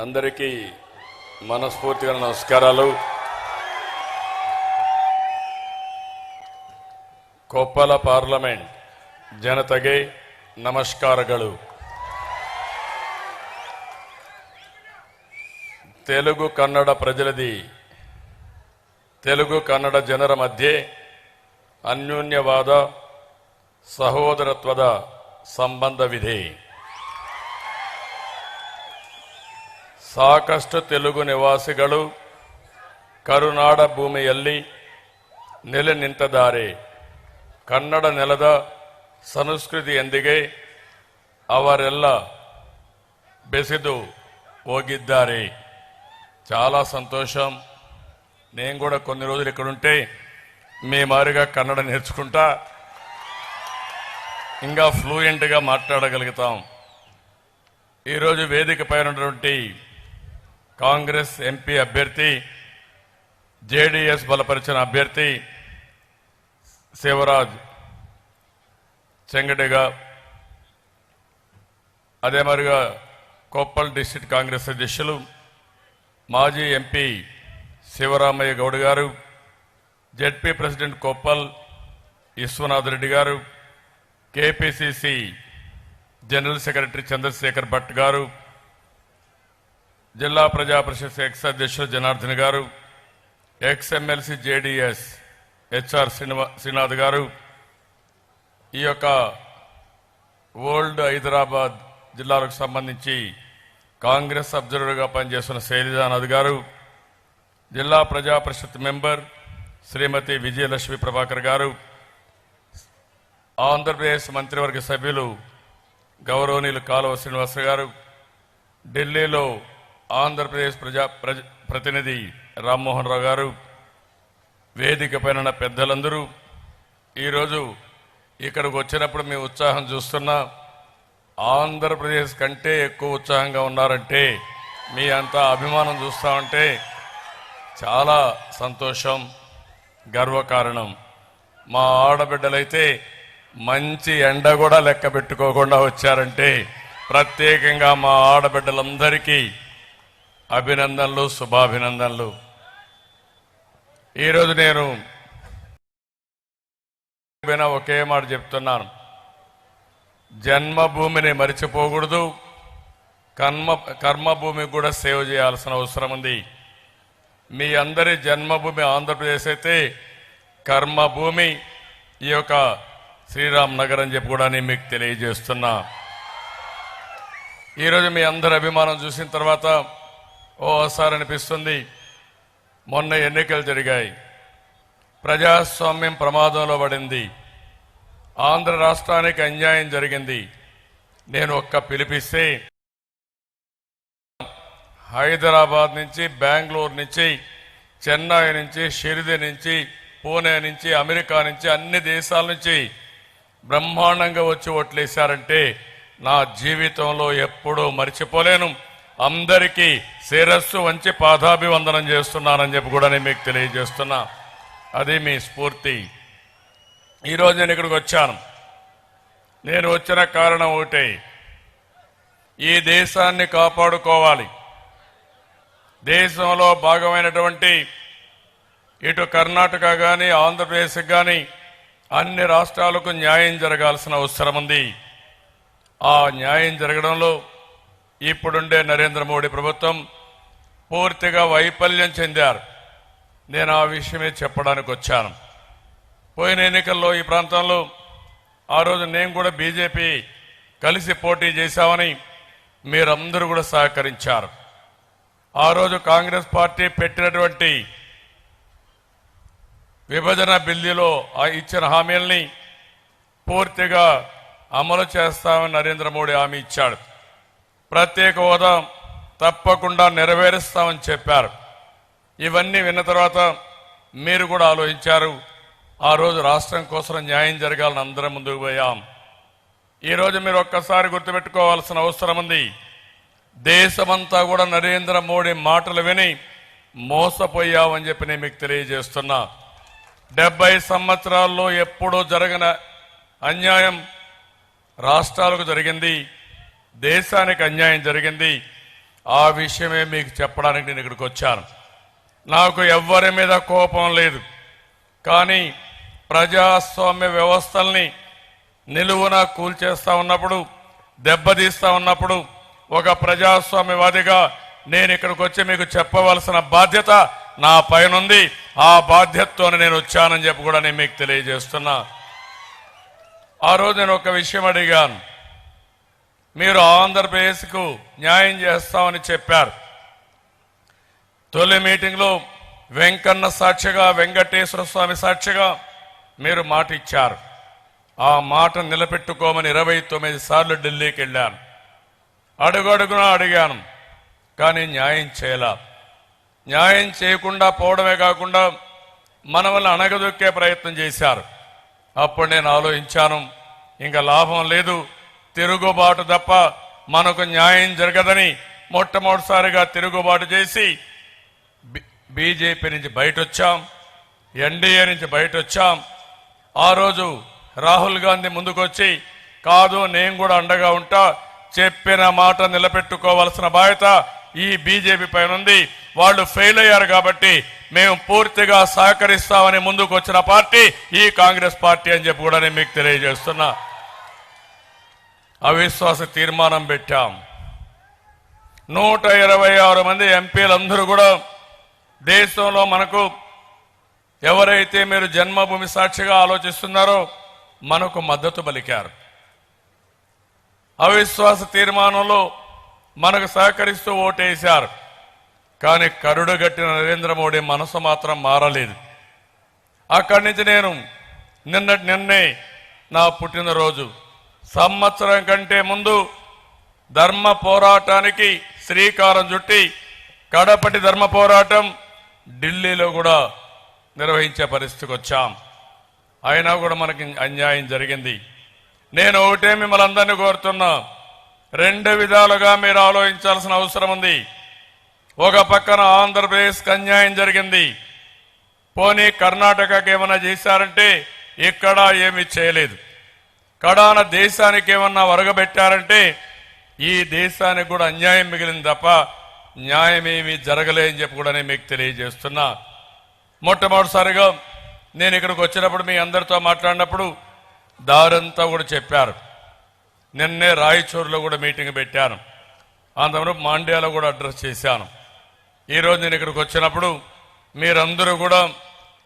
అందరికీ మనస్ఫూర్తిగా నమస్కారాలు. ಕೊಪ್ಪಳ ಪಾರ್ಲಿಮೆಂಟ್ ಜನತೆಗೆ ನಮಸ್ಕಾರಗಳು ತೆಲುಗು ಕನ್ನಡ ಪ್ರಜಲದಿ ತೆಲುಗು ಕನ್ನಡ ಜನರ ಮಧ್ಯೆ ಅನ್ಯೋನ್ಯವಾದ ಸಹೋದರತ್ವದ ಸಂಬಂಧವಿದೆ ಸಾಕಷ್ಟು ತೆಲುಗು ನಿವಾಸಿಗಳು ಕರುನಾಡ ಭೂಮಿಯಲ್ಲಿ ನೆಲೆ ನಿಂತಿದ್ದಾರೆ ಕನ್ನಡ ನೆಲದ ಸಂಸ್ಕೃತಿಯೊಂದಿಗೆ ಅವರೆಲ್ಲ ಬೆಸೆದು ಹೋಗಿದ್ದಾರೆ చాలా సంతోషం నేను కూడా కొన్ని రోజులు ఇక్కడ ఉంటే మీ మారిగా కన్నడ నేర్చుకుంటా ఇంకా ఫ్లూయెంట్గా మాట్లాడగలుగుతాం ఈరోజు వేదిక పైన ఉన్నటువంటి కాంగ్రెస్ ఎంపీ అభ్యర్థి జేడీఎస్ బలపరిచిన అభ్యర్థి శివరాజ్ చెంగడిగా అదే మరిగా కొప్పల్ డిస్టిక్ కాంగ్రెస్ అధ్యక్షులు మాజీ MP Shivaramaiah Goud garu ZP president Koppal Vishwanath Reddy garu KPCC general secretary Chandrashekar Bhat garu జిల్లా ప్రజా పరిషత్ ఎక్స్ అధ్యక్షులు Janardhan garu ex MLC JDS HR శ్రీనివా Srinath గారు ఈ యొక్క ఓల్డ్ హైదరాబాద్ జిల్లాలకు సంబంధించి కాంగ్రెస్ అబ్జర్వర్గా పనిచేస్తున్న శైలజానాథ్ గారు జిల్లా ప్రజా పరిషత్ మెంబర్ శ్రీమతి విజయలక్ష్మి ప్రభాకర్ గారు ఆంధ్రప్రదేశ్ మంత్రివర్గ సభ్యులు గౌరవనీయులు కాలువ శ్రీనివాస గారు ఢిల్లీలో ఆంధ్రప్రదేశ్ ప్రజా ప్రజ ప్రతినిధి రామ్మోహన్ రావు గారు వేదిక పైన పెద్దలందరూ ఈరోజు ఇక్కడికి వచ్చినప్పుడు మీ ఉత్సాహం చూస్తున్నా ఆంధ్రప్రదేశ్ కంటే ఎక్కువ ఉత్సాహంగా ఉన్నారంటే మీ అంతా అభిమానం చూస్తా ఉంటే చాలా సంతోషం గర్వకారణం. మా ఆడబిడ్డలైతే మంచి ఎండ కూడా లెక్క పెట్టుకోకుండా వచ్చారంటే ప్రత్యేకంగా మా ఆడబిడ్డలందరికీ అభినందనలు శుభాభినందనలు. ఈరోజు నేను ఒకే మాట చెప్తున్నాను. జన్మభూమిని మరిచిపోకూడదు. కర్మ కర్మభూమి కూడా సేవ చేయాల్సిన అవసరం ఉంది. మీ అందరి జన్మభూమి ఆంధ్రప్రదేశ్ అయితే కర్మభూమి ఈ యొక్క శ్రీరామ్ నగర్ అని చెప్పి కూడా నేను మీకు తెలియజేస్తున్నా. ఈరోజు మీ అందరి అభిమానం చూసిన తర్వాత ఓసారి అనిపిస్తుంది మొన్న ఎన్నికలు జరిగాయి. ప్రజాస్వామ్యం ప్రమాదంలో పడింది. ఆంధ్ర రాష్ట్రానికి అన్యాయం జరిగింది. నేను ఒక్క పిలిపిస్తే హైదరాబాద్ నుంచి బెంగళూరు నుంచి చెన్నై నుంచి షిరిడి నుంచి పూణే నుంచి అమెరికా నుంచి అన్ని దేశాల నుంచి బ్రహ్మాండంగా వచ్చి ఓట్లేశారంటే నా జీవితంలో ఎప్పుడూ మర్చిపోలేను. అందరికీ శిరస్సు వంచి పాదాభివందనం చేస్తున్నానని చెప్పి కూడా నేను మీకు తెలియజేస్తున్నా. అది మీ స్ఫూర్తి. ఈరోజు నేను ఇక్కడికి వచ్చాను. నేను వచ్చిన కారణం ఒకటే. ఈ దేశాన్ని కాపాడుకోవాలి. దేశంలో భాగమైనటువంటి ఇటు కర్ణాటక కానీ ఆంధ్రప్రదేశ్ కానీ అన్ని రాష్ట్రాలకు న్యాయం జరగాల్సిన అవసరం ఉంది. ఆ న్యాయం జరగడంలో ఇప్పుడుండే నరేంద్ర మోడీ ప్రభుత్వం పూర్తిగా వైఫల్యం చెందారు. నేను ఆ విషయమే చెప్పడానికి వచ్చాను. పోయిన ఎన్నికల్లో ఈ ప్రాంతంలో ఆ రోజు నేను కూడా బీజేపీ కలిసి పోటీ చేశామని మీరందరూ కూడా సహకరించారు. ఆ రోజు కాంగ్రెస్ పార్టీ పెట్టినటువంటి విభజన బిల్లులో ఆ ఇచ్చిన హామీల్ని పూర్తిగా అమలు చేస్తామని నరేంద్ర మోడీ హామీ ఇచ్చాడు. ప్రత్యేక హోదా తప్పకుండా నెరవేరుస్తామని చెప్పారు. ఇవన్నీ విన్న తర్వాత మీరు కూడా ఆలోచించారు ఆ రోజు రాష్ట్రం కోసం న్యాయం జరగాలని అందరం ముందుకు పోయాం. ఈ రోజు మీరు ఒక్కసారి గుర్తుపెట్టుకోవాల్సిన అవసరం ఉంది. దేశమంతా కూడా నరేంద్ర మోడీ మాటలు విని మోసపోయామని చెప్పి నేను మీకు తెలియజేస్తున్నా. డెబ్బై సంవత్సరాల్లో ఎప్పుడూ జరగన అన్యాయం రాష్ట్రాలకు జరిగింది. దేశానికి అన్యాయం జరిగింది. ఆ విషయమే మీకు చెప్పడానికి నేను ఇక్కడికి వచ్చాను. నాకు ఎవ్వరి మీద కోపం లేదు. కానీ ప్రజాస్వామ్య వ్యవస్థల్ని నిలువున కూల్చేస్తూ ఉన్నప్పుడు దెబ్బతీస్తా ఉన్నప్పుడు ఒక ప్రజాస్వామ్యవాదిగా నేను ఇక్కడికి వచ్చి మీకు చెప్పవలసిన బాధ్యత నా పైనుంది. ఆ బాధ్యతతోనే నేను వచ్చానని చెప్పి కూడా నేను మీకు తెలియజేస్తున్నా. ఆ రోజు నేను ఒక విషయం అడిగాను. మీరు ఆంధ్రప్రదేశ్కు న్యాయం చేస్తామని చెప్పారు. తొలి మీటింగ్లో వెంకన్న సాక్షిగా వెంకటేశ్వర స్వామి సాక్షిగా మీరు మాట ఇచ్చారు. ఆ మాట నిలబెట్టుకోమని ఇరవై తొమ్మిది సార్లు ఢిల్లీకి వెళ్ళాను. అడుగడుగున అడిగాను కానీ న్యాయం చేయలా. న్యాయం చేయకుండా పోవడమే కాకుండా మన వల్ల అణగదొక్కే ప్రయత్నం చేశారు. అప్పుడు నేను ఆలోచించాను ఇంకా లాభం లేదు తిరుగుబాటు తప్ప మనకు న్యాయం జరగదని మొట్టమొదటిసారిగా తిరుగుబాటు చేసి బీజేపీ నుంచి బయట వచ్చాం ఎన్డీఏ నుంచి బయట వచ్చాం ఆ రోజు రాహుల్ గాంధీ ముందుకొచ్చి కాదు నేను కూడా అండగా ఉంటా చెప్పిన మాట నిలబెట్టుకోవాల్సిన బాధ్యత ఈ బీజేపీ పైన ఉంది. వాళ్ళు ఫెయిల్ అయ్యారు కాబట్టి మేము పూర్తిగా సహకరిస్తామని ముందుకు వచ్చిన పార్టీ ఈ కాంగ్రెస్ పార్టీ అని చెప్పి కూడా నేను మీకు తెలియజేస్తున్నా. అవిశ్వాస తీర్మానం పెట్టాం. నూట ఇరవై ఆరు మంది ఎంపీలందరూ కూడా దేశంలో మనకు ఎవరైతే మీరు జన్మభూమి సాక్షిగా ఆలోచిస్తున్నారో మనకు మద్దతు పలికారు. అవిశ్వాస తీర్మానంలో మనకు సహకరిస్తూ ఓటేశారు. కానీ కరుడు గట్టిన నరేంద్ర మోడీ మనసు మాత్రం మారలేదు. అక్కడి నుంచి నేను నిన్నటి నిన్నే నా పుట్టినరోజు సంవత్సరం కంటే ముందు ధర్మ పోరాటానికి శ్రీకారం చుట్టి కడపటి ధర్మ పోరాటం ఢిల్లీలో కూడా నిర్వహించే పరిస్థితికి వచ్చాం. అయినా కూడా మనకి అన్యాయం జరిగింది. నేను ఒకటే మిమ్మల్ని అందరినీ కోరుతున్నా. రెండు విధాలుగా మీరు ఆలోచించాల్సిన అవసరం ఉంది. ఒక పక్కన ఆంధ్రప్రదేశ్కి అన్యాయం జరిగింది. పోనీ కర్ణాటకకి ఏమైనా చేశారంటే ఇక్కడ ఏమీ చేయలేదు. కడాన దేశానికి ఏమన్నా వరగబెట్టారంటే ఈ దేశానికి కూడా అన్యాయం మిగిలింది తప్ప న్యాయమేమీ జరగలేదని చెప్పి కూడా నేను మీకు తెలియజేస్తున్నా. మొట్టమొదటిసారిగా నేను ఇక్కడికి వచ్చినప్పుడు మీ అందరితో మాట్లాడినప్పుడు దారంతా కూడా చెప్పారు. నిన్నే రాయచూరులో కూడా మీటింగ్ పెట్టాను. అంతవరకు మాండ్యాలో కూడా అడ్రస్ చేశాను. ఈరోజు నేను ఇక్కడికి వచ్చినప్పుడు మీరందరూ కూడా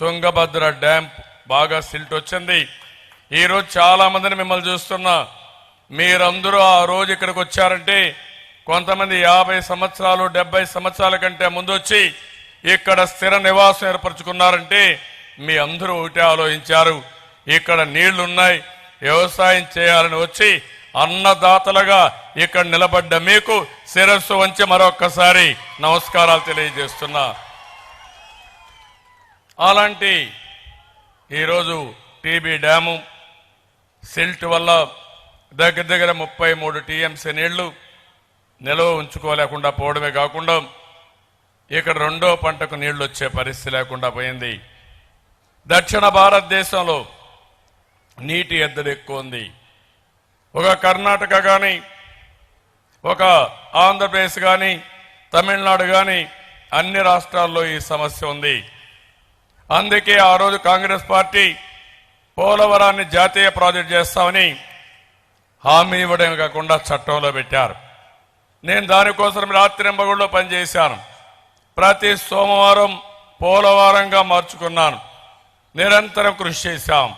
తుంగభద్ర డ్యామ్ బాగా సిల్ట్ వచ్చింది. ఈరోజు చాలా మందిని మిమ్మల్ని చూస్తున్నా. మీరందరూ ఆ రోజు ఇక్కడికి వచ్చారంటే కొంతమంది యాభై సంవత్సరాలు డెబ్బై సంవత్సరాల కంటే ముందు వచ్చి ఇక్కడ స్థిర నివాసం ఏర్పరచుకున్నారంటే మీ అందరూ ఒకటే ఆలోచించారు. ఇక్కడ నీళ్ళున్నాయి వ్యవసాయం చేయాలని వచ్చి అన్నదాతలుగా ఇక్కడ నిలబడ్డ మీకు శిరస్సు వంచి మరొక్కసారి నమస్కారాలు తెలియజేస్తున్నా. అలాంటి ఈరోజు టీబీ డ్యాము సిల్ట్ వల్ల దగ్గర దగ్గర ముప్పై మూడు టీఎంసీ నీళ్ళు నిల్వ ఉంచుకోలేకుండా పోవడమే కాకుండా ఇక్కడ రెండో పంటకు నీళ్ళు వచ్చే పరిస్థితి లేకుండా పోయింది. దక్షిణ భారతదేశంలో నీటి ఎద్దడి ఎక్కువ ఉంది. ఒక కర్ణాటక కానీ ఒక ఆంధ్రప్రదేశ్ కానీ తమిళనాడు కానీ అన్ని రాష్ట్రాల్లో ఈ సమస్య ఉంది. అందుకే ఆ రోజు కాంగ్రెస్ పార్టీ పోలవరాన్ని జాతీయ ప్రాజెక్ట్ చేస్తామని హామీ ఇవ్వడమే కాకుండా చట్టంలో పెట్టారు. నేను దానికోసం రాత్రింబగుళ్ళలో పనిచేశాను. ప్రతి సోమవారం పోలవరంగా మార్చుకున్నాను. నిరంతరం కృషి చేశాం.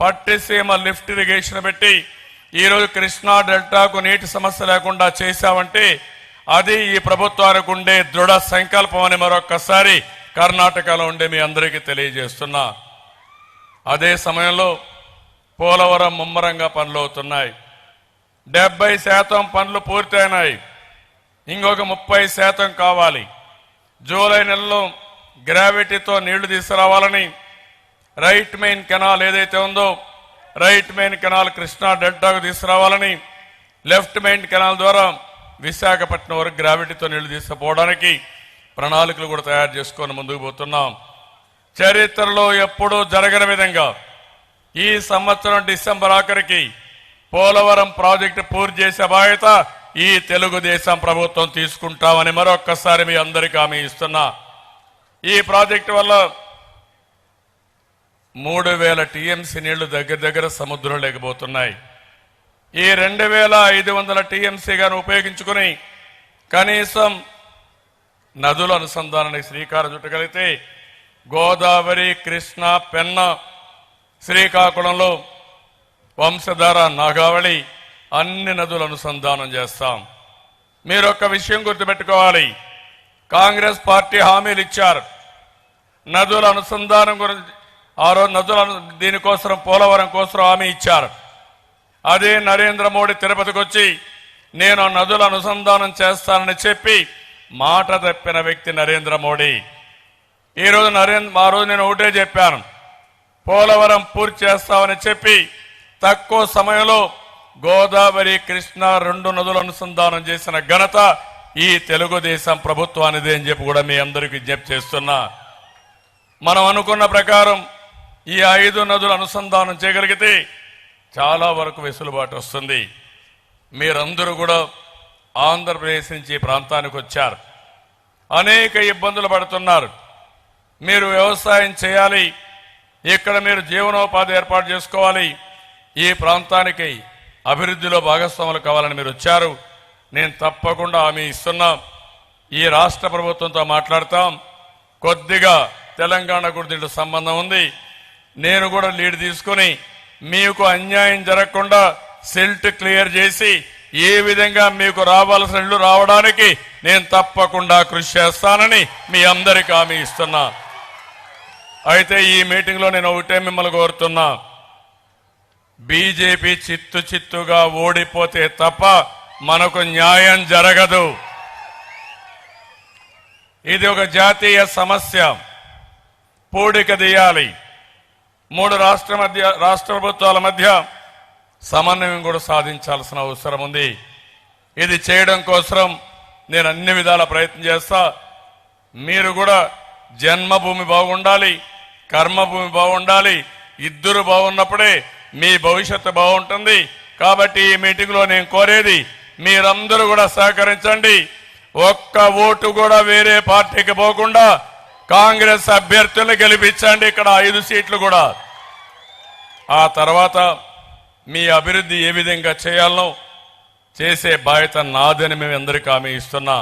పట్టిసీమ లిఫ్ట్ ఇరిగేషన్ పెట్టి ఈరోజు కృష్ణా డెల్టాకు నీటి సమస్య లేకుండా చేశామంటే అది ఈ ప్రభుత్వానికి ఉండే దృఢ సంకల్పం అని మరొక్కసారి కర్ణాటకలో ఉండే మీ అందరికీ తెలియజేస్తున్నా. అదే సమయంలో పోలవరం ముమ్మరంగా పనులు అవుతున్నాయి. డెబ్బై శాతం పనులు పూర్తయినాయి. ఇంకొక ముప్పై శాతం కావాలి. జూలై నెలలో గ్రావిటీతో నీళ్ళు తీసుకురావాలని రైట్ మెయిన్ కెనాల్ ఏదైతే ఉందో రైట్ మెయిన్ కెనాల్ కృష్ణా డెల్టాకు తీసుకురావాలని లెఫ్ట్ మెయిన్ కెనాల్ ద్వారా విశాఖపట్నం వరకు గ్రావిటీతో నీళ్ళు తీసుకుపోవడానికి ప్రణాళికలు కూడా తయారు చేసుకొని ముందుకు పోతున్నాం. చరిత్రలో ఎప్పుడూ జరగని విధంగా ఈ సంవత్సరం డిసెంబర్ ఆఖరికి పోలవరం ప్రాజెక్టు పూర్తి చేసే బాధ్యత ఈ తెలుగుదేశం ప్రభుత్వం తీసుకుంటామని మరొక్కసారి మీ అందరికీ హామీ ఇస్తున్నా. ఈ ప్రాజెక్టు వల్ల మూడు వేల టీఎంసీ నీళ్ళు దగ్గర దగ్గర సముద్రం లేకపోతున్నాయి. ఈ రెండు వేల ఐదు వందల టీఎంసీ గాను ఉపయోగించుకుని కనీసం నదుల అనుసంధానానికి శ్రీకారం చుట్టగలిగితే గోదావరి కృష్ణ పెన్న శ్రీకాకుళంలో వంశధార నాగావళి అన్ని నదులు అనుసంధానం చేస్తాం. మీరు ఒక విషయం గుర్తుపెట్టుకోవాలి. కాంగ్రెస్ పార్టీ హామీలు ఇచ్చారు. నదుల అనుసంధానం గురించి ఆ రోజు నదుల దీనికోసం పోలవరం కోసం హామీ ఇచ్చారు. అదే నరేంద్ర మోడీ తిరుపతికి వచ్చి నేను నదుల అనుసంధానం చేస్తానని చెప్పి మాట తప్పిన వ్యక్తి నరేంద్ర మోడీ. ఈ రోజు నరేంద్ర ఆ రోజు నేను ఒకటే చెప్పాను. పోలవరం పూర్తి చేస్తామని చెప్పి తక్కువ సమయంలో గోదావరి కృష్ణ రెండు నదులు అనుసంధానం చేసిన ఘనత ఈ తెలుగుదేశం ప్రభుత్వానిది అని చెప్పి కూడా మీ అందరికీ విజ్ఞప్తి చేస్తున్నా. మనం అనుకున్న ప్రకారం ఈ ఐదు నదులు అనుసంధానం చేయగలిగితే చాలా వరకు వెసులుబాటు వస్తుంది. మీరందరూ కూడా ఆంధ్రప్రదేశ్ నుంచి ఈ ప్రాంతానికి వచ్చారు. అనేక ఇబ్బందులు పడుతున్నారు. మీరు వ్యవసాయం చేయాలి. ఇక్కడ మీరు జీవనోపాధి ఏర్పాటు చేసుకోవాలి. ఈ ప్రాంతానికి అభివృద్ధిలో భాగస్వాములు కావాలని మీరు వచ్చారు. నేను తప్పకుండా హామీ ఇస్తున్నా. ఈ రాష్ట్ర ప్రభుత్వంతో మాట్లాడతాం. కొద్దిగా తెలంగాణ కూడా దీంట్లో సంబంధం ఉంది. నేను కూడా లీడ్ తీసుకుని మీకు అన్యాయం జరగకుండా సెల్ట్ క్లియర్ చేసి ఏ విధంగా మీకు రావాల్సిన ఇళ్ళు రావడానికి నేను తప్పకుండా కృషి చేస్తానని మీ అందరికీ హామీ ఇస్తున్నా. అయితే ఈ మీటింగ్లో నేను ఒకటే మిమ్మల్ని కోరుతున్నా. బీజేపీ చిత్తు చిత్తుగా ఓడిపోతే తప్ప మనకు న్యాయం జరగదు. ఇది ఒక జాతీయ సమస్య. పూడిక తీయాలి. మూడు రాష్ట్ర మధ్య రాష్ట్ర ప్రభుత్వాల మధ్య సమన్వయం కూడా సాధించాల్సిన అవసరం ఉంది. ఇది చేయడం కోసం నేను అన్ని విధాల ప్రయత్నం చేస్తా. మీరు కూడా జన్మభూమి బాగుండాలి. కర్మభూమి బాగుండాలి ఇద్దరు బాగున్నప్పుడే మీ భవిష్యత్తు బాగుంటుంది. కాబట్టి ఈ మీటింగ్లో నేను కోరేది మీరందరూ కూడా సహకరించండి. ఒక్క ఓటు కూడా వేరే పార్టీకి పోకుండా కాంగ్రెస్ అభ్యర్థులు గెలిపించండి ఇక్కడ ఐదు సీట్లు కూడా. ఆ తర్వాత మీ అభివృద్ధి ఏ విధంగా చేయాలనో చేసే బాధ్యత నాదని మేము అందరికీ ఆమె ఇస్తున్నా.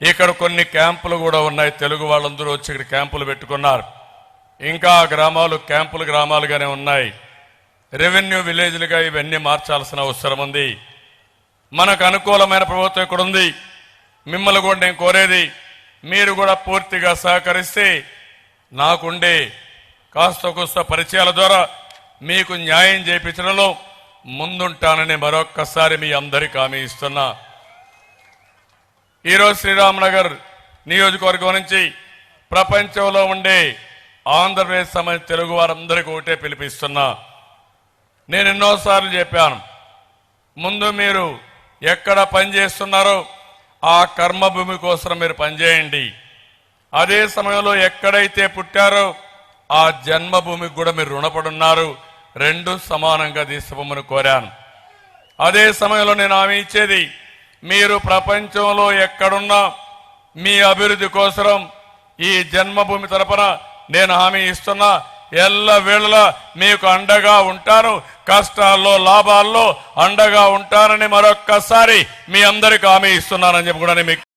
ఇక్కడ కొన్ని క్యాంపులు కూడా ఉన్నాయి తెలుగు వాళ్ళందరూ వచ్చి ఇక్కడ క్యాంపులు పెట్టుకున్నారు. ఇంకా ఆ గ్రామాలు క్యాంపులు గ్రామాలుగానే ఉన్నాయి. రెవెన్యూ విలేజ్లుగా ఇవన్నీ మార్చాల్సిన అవసరం ఉంది. మనకు అనుకూలమైన ప్రభుత్వం ఇక్కడ ఉంది. మిమ్మల్ని కూడా నేను కోరేది మీరు కూడా పూర్తిగా సహకరిస్తే నాకుండే కాస్త కోస్త పరిచయాల ద్వారా మీకు న్యాయం చేయించడంలో ముందుంటానని మరొక్కసారి మీ అందరికీ హామీ ఇస్తున్నా. ఈరోజు శ్రీరామనగర్ నియోజకవర్గం నుంచి ప్రపంచంలో ఉండే ఆంధ్రప్రదేశ్ సమయ తెలుగు వారందరికీ ఒకటే పిలిపిస్తున్నా. నేను ఎన్నోసార్లు చెప్పాను. ముందు మీరు ఎక్కడ పనిచేస్తున్నారో ఆ కర్మభూమి కోసం మీరు పనిచేయండి. అదే సమయంలో ఎక్కడైతే పుట్టారో ఆ జన్మభూమికి కూడా మీరు రుణపడున్నారు. రెండు సమానంగా తీసుకోమని కోరాను. అదే సమయంలో నేను హామీ ఇచ్చేది మీరు ప్రపంచంలో ఎక్కడున్నా మీ అభివృద్ధి కోసం ఈ జన్మభూమి తరపున నేను హామీ ఇస్తున్నా ఎల్ల వేళలా మీకు అండగా ఉంటాను కష్టాల్లో లాభాల్లో అండగా ఉంటానని మరొక్కసారి మీ అందరికి హామీ ఇస్తున్నానని చెప్పి కూడా మీకు